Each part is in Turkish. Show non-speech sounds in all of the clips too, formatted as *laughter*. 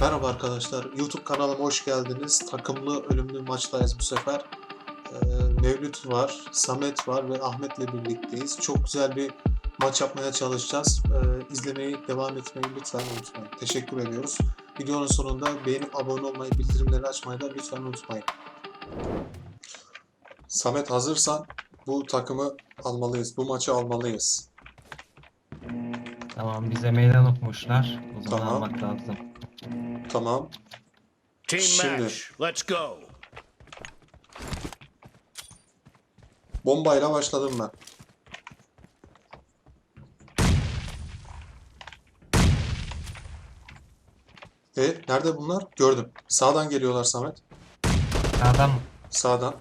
Merhaba arkadaşlar, YouTube kanalıma hoş geldiniz. Takımlı ölümlü maçtayız bu sefer. Ee, Mevlüt var, Samet var ve Ahmet'le birlikteyiz. Çok güzel bir maç yapmaya çalışacağız. Ee, izlemeyi devam etmeyi lütfen unutmayın. Teşekkür ediyoruz. Videonun sonunda beğenip abone olmayı, bildirimleri açmayı da lütfen unutmayın. Samet hazırsan bu takımı almalıyız, bu maçı almalıyız. Tamam bize meydan okumuşlar. O zaman Tamam. almak lazım. Tamam, Team Şimdi. match. Let's go. bombayla başladım ben. E nerede bunlar? Gördüm. Sağdan geliyorlar Samet. Adam Sağdan.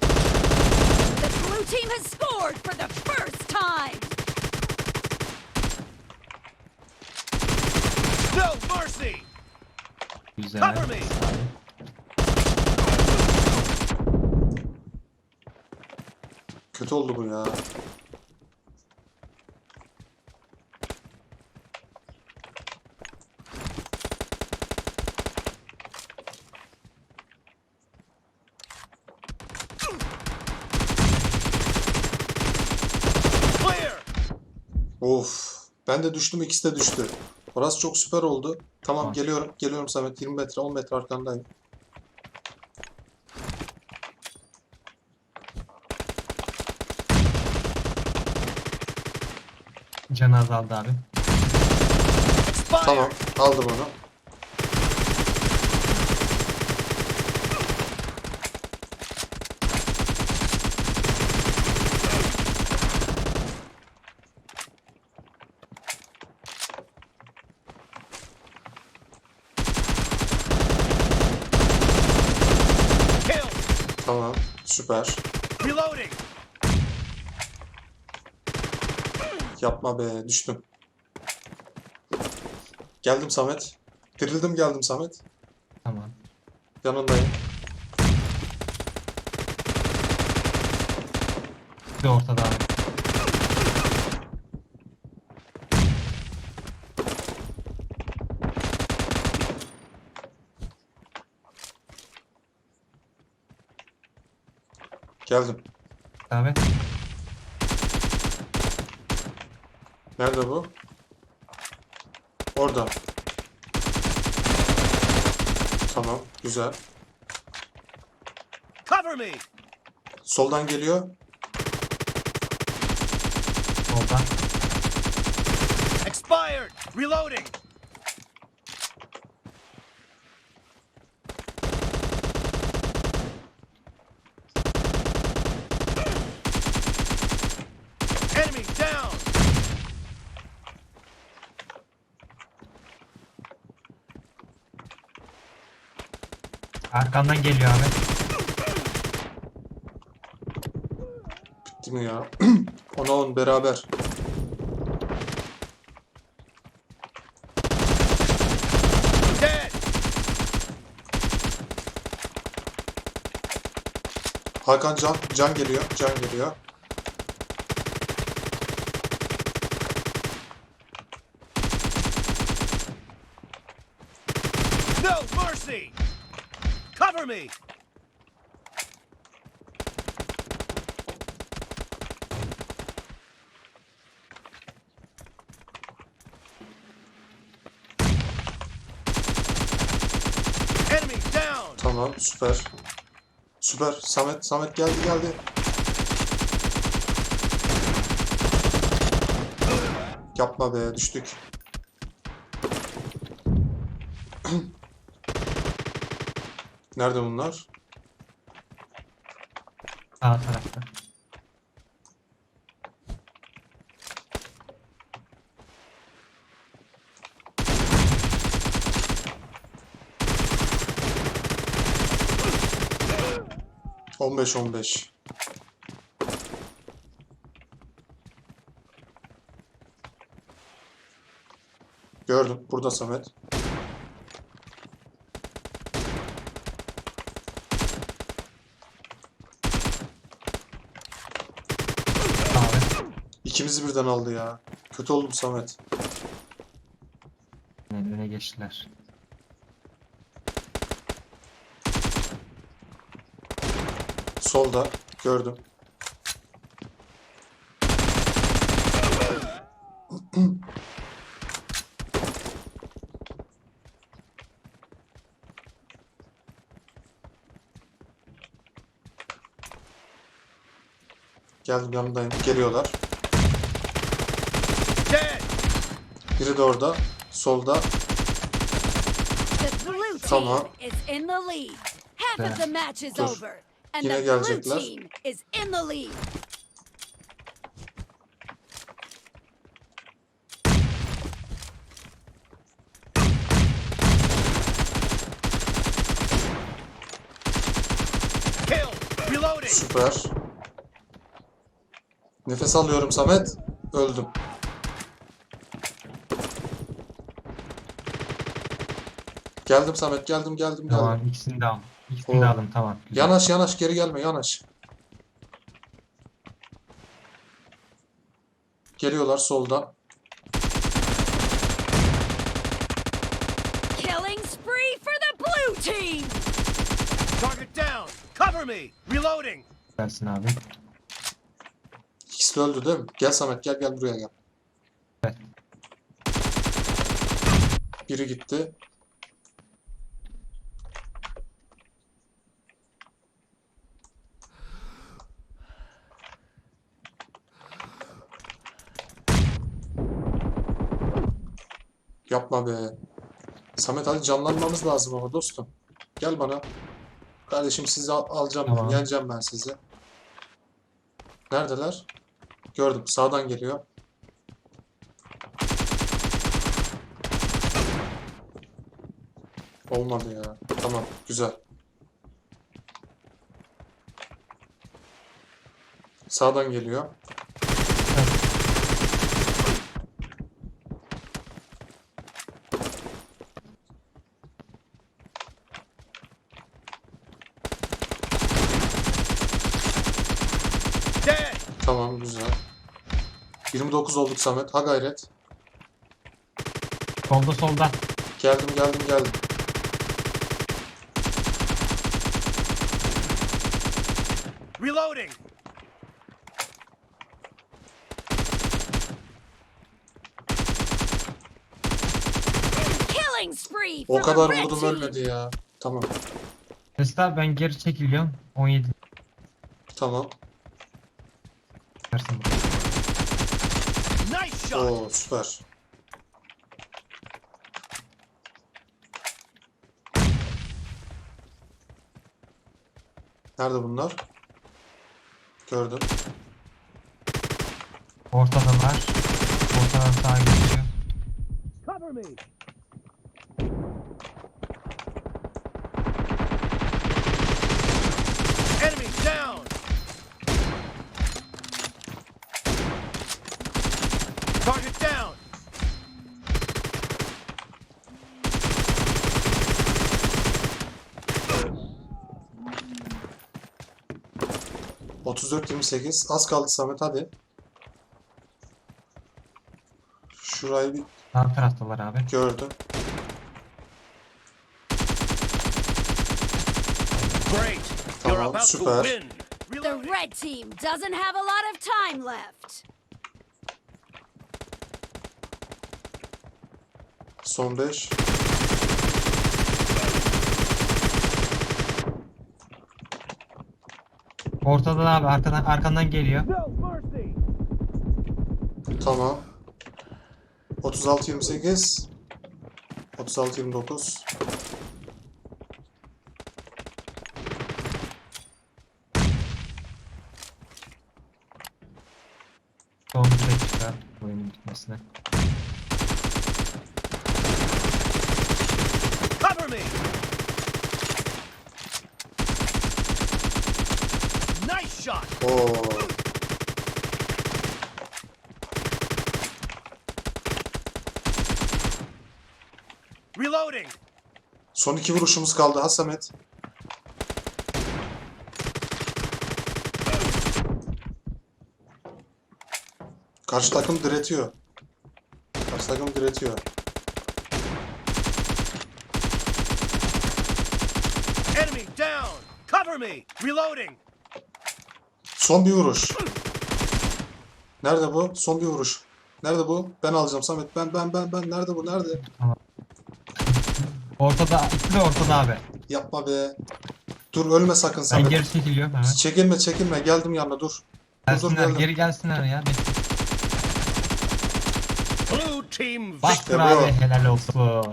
The blue team has scored for the first time! No mercy. Güzel. Kötü oldu bu ya. Of. Ben de düştüm ikisi de düştü. Orası çok süper oldu. Tamam Tamam. geliyorum. Geliyorum Samet. 20 metre 10 metre arkandayım. Can azaldı abi. Tamam. Aldım onu. Kill. Tamam. Süper. Reloading. Yapma be. Düştüm. Geldim Samet. Dirildim geldim Samet. Tamam. Yanındayım. Bir ortada abi. Geldim. Evet. Nerede bu? Orada. Tamam, güzel. Cover me. Soldan geliyor. Solda. Expired. Reloading. Enemy down. Arkamdan geliyor abi. Bitti mi ya? *clears throat* Ona on beraber. Dead. Hakan Can, Can geliyor. Can geliyor. No mercy. Cover me. Enemy down. Tamam, süper. Süper. Samet, Samet geldi geldi. Yapma be, düştük. *clears throat* Nerede bunlar? Sağ tarafta. On beş on beş. Gördüm. Burada Samet. İkimizi birden aldı ya. Kötü oldum Samet. Yani öne geçtiler. Solda gördüm. Geldim yanındayım. Geliyorlar. Biri de orada. Solda. The blue team Tamam. is in the lead. Half of the match is Dur. over. And Yine the blue gelecekler. team is in the lead. Kill. Reloading. Süper. Nefes alıyorum Samet. Öldüm. Geldim Samet geldim geldim geldim. Tamam ikisini de aldım. İkisini de Oo. aldım tamam. Güzel. Yanaş yanaş geri gelme yanaş. Geliyorlar soldan. Killing spree for the blue team. Target down. Cover me. Reloading. Versin abi. İkisi de öldü değil mi? Gel Samet gel gel buraya gel. Evet. Biri gitti. Yapma be. Samet hadi canlanmamız lazım ama dostum. Gel bana. Kardeşim sizi al- alacağım. Tamam. Yeneceğim ben sizi. Neredeler? Gördüm. Sağdan geliyor. Olmadı ya. Tamam. Güzel. Sağdan geliyor. Tamam güzel. 29 olduk Samet. Ha gayret. Solda solda. Geldim geldim geldim. Reloading. Killing spree O kadar vurdum ölmedi ya. Tamam. Mesut abi ben geri çekiliyorum. 17 Tamam. Versin. Nice shot. Oo süper. Nerede bunlar? Gördüm. Ortadalar. Ortadan sağa geçiyor. Cover me. Enemy down. Target down. Cık, 34-28. Az kaldı Samet hadi. Şurayı bir Sağ taraftalar abi. gördüm. Great. Tamam, You're about süper. to win. The red team doesn't have a lot of time left. Son 5. Ortada abi arkadan arkandan geliyor. No mercy. Tamam. 36-28. 36-29. Son bir dakika oyunun bitmesine. Cover me. Nice shot. Oo. Reloading. Son iki vuruşumuz kaldı ha Samet. Karşı takım diretiyor. Karşı takım diretiyor. Enemy down. Cover me. Reloading. Son bir vuruş. Nerede bu? Son bir vuruş. Nerede bu? Ben alacağım Samet. Ben ben ben ben. Nerede bu? Nerede? Ortada, ikisi de ortada abi. Yapma be. Dur ölme sakın Ben Samet. geri çekiliyorum hemen. Çekilme çekilme. Geldim yanına dur. Dur dur Gelsinler, geldim. geri gelsinler ya. Blue team Bastır İşte abi helal olsun.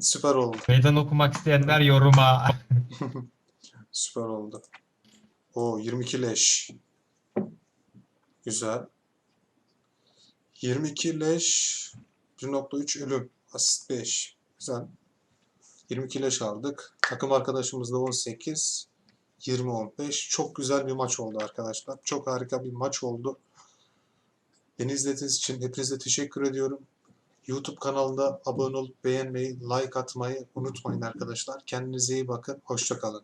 *laughs* Süper oldu. Meydan okumak isteyenler yoruma. *laughs* Süper oldu. O 22 leş. Güzel. 22 leş 1.3 ölüm. Asist 5. Güzel. 22 leş aldık. Takım arkadaşımız da 18. 20-15. Çok güzel bir maç oldu arkadaşlar. Çok harika bir maç oldu. Beni izlediğiniz için hepinize teşekkür ediyorum. YouTube kanalında abone olup beğenmeyi, like atmayı unutmayın arkadaşlar. Kendinize iyi bakın. Hoşça kalın.